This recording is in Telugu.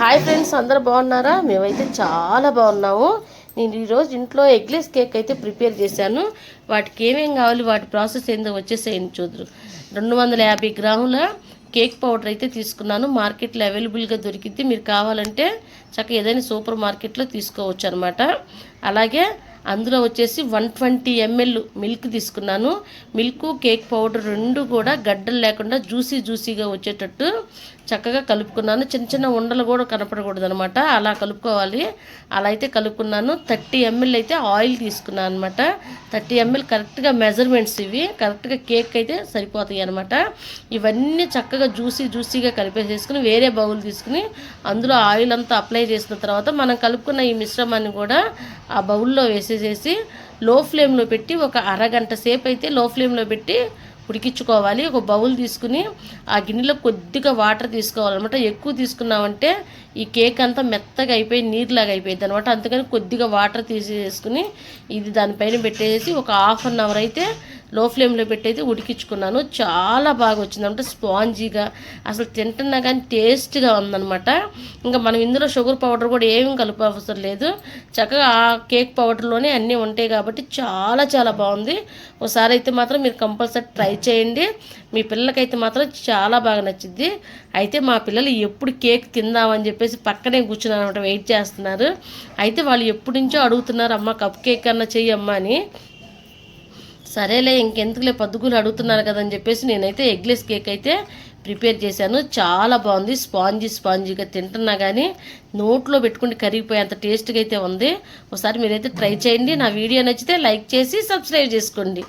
హాయ్ ఫ్రెండ్స్ అందరు బాగున్నారా? మేమైతే చాలా బాగున్నాము. నేను ఈరోజు ఇంట్లో ఎగ్లెస్ కేక్ అయితే ప్రిపేర్ చేశాను. వాటికి ఏమేమి కావాలి వాటి ప్రాసెస్ ఏందో వచ్చేసేయండి చూద్దరు. రెండు వందల యాభై గ్రాముల కేక్ పౌడర్ అయితే తీసుకున్నాను. మార్కెట్లో అవైలబుల్గా దొరికింది మీరు కావాలంటే చక్కగా ఏదైనా సూపర్ మార్కెట్లో తీసుకోవచ్చు అనమాట అలాగే అందులో వచ్చేసి వన్ ట్వంటీ ఎంఎల్ మిల్క్ తీసుకున్నాను. మిల్క్ కేక్ పౌడర్ రెండు కూడా గడ్డలు లేకుండా జ్యూసీ జ్యూసీగా వచ్చేటట్టు చక్కగా కలుపుకున్నాను. చిన్న చిన్న ఉండలు కూడా కనపడకూడదు అనమాట అలా కలుపుకోవాలి. అలా అయితే కలుపుకున్నాను. థర్టీ ఎంఎల్ అయితే ఆయిల్ తీసుకున్నాను అనమాట. థర్టీ ఎంఎల్ కరెక్ట్గా మెజర్మెంట్స్ ఇవి. కరెక్ట్గా కేక్ అయితే సరిపోతాయి అనమాట. ఇవన్నీ చక్కగా జ్యూసీ జ్యూసీగా కలిపేసేసుకుని వేరే బౌల్ తీసుకుని అందులో ఆయిల్ అంతా అప్లై చేసిన తర్వాత మనం కలుపుకున్న ఈ మిశ్రమాన్ని కూడా ఆ బౌల్లో వేసి వేసేసేసి లో ఫ్లేమ్లో పెట్టి ఒక అరగంట సేపు అయితే లో ఫ్లేమ్లో పెట్టి ఉడికించుకోవాలి. ఒక బౌల్ తీసుకుని ఆ గిన్నెలో కొద్దిగా వాటర్ తీసుకోవాలన్నమాట. ఎక్కువ తీసుకున్నామంటే ఈ కేక్ అంతా మెత్తగా అయిపోయి నీరులాగా అయిపోయింది అనమాట అందుకని కొద్దిగా వాటర్ తీసేసుకుని ఇది దానిపైన పెట్టేసి ఒక హాఫ్ అన్ అవర్ అయితే లో ఫ్లేమ్లో పెట్టయితే ఉడికించుకున్నాను. చాలా బాగా వచ్చిందంటే స్పాంజీగా అసలు తింటున్నా కానీ టేస్ట్గా ఉందనమాట ఇంకా మనం ఇందులో షుగర్ పౌడర్ కూడా ఏమీ కలుపు అవసరం లేదు. చక్కగా ఆ కేక్ పౌడర్లోనే అన్నీ ఉంటాయి కాబట్టి చాలా చాలా బాగుంది. ఒకసారి అయితే మాత్రం మీరు కంపల్సరీ ట్రై చేయండి. మీ పిల్లలకైతే మాత్రం చాలా బాగా నచ్చింది. అయితే మా పిల్లలు ఎప్పుడు కేక్ తిందామని చెప్పేసి పక్కనే కూర్చున్నారు అనమాట వెయిట్ చేస్తున్నారు. అయితే వాళ్ళు ఎప్పటి నుంచో అడుగుతున్నారు అమ్మ కప్ కేక్ అన్న చెయ్యమ్మా అని. సరేలే ఇంకెందుకులే పద్దుగులు అడుగుతున్నారు కదని చెప్పేసి నేనైతే ఎగ్లెస్ కేక్ అయితే ప్రిపేర్ చేశాను. చాలా బాగుంది. స్పాంజీ స్పాంజీగా తింటున్నా కానీ నోట్లో పెట్టుకుంటే కరిగిపోయేంత టేస్ట్గా అయితే ఉంది. ఒకసారి మీరైతే ట్రై చేయండి. నా వీడియో నచ్చితే లైక్ చేసి సబ్స్క్రైబ్ చేసుకోండి.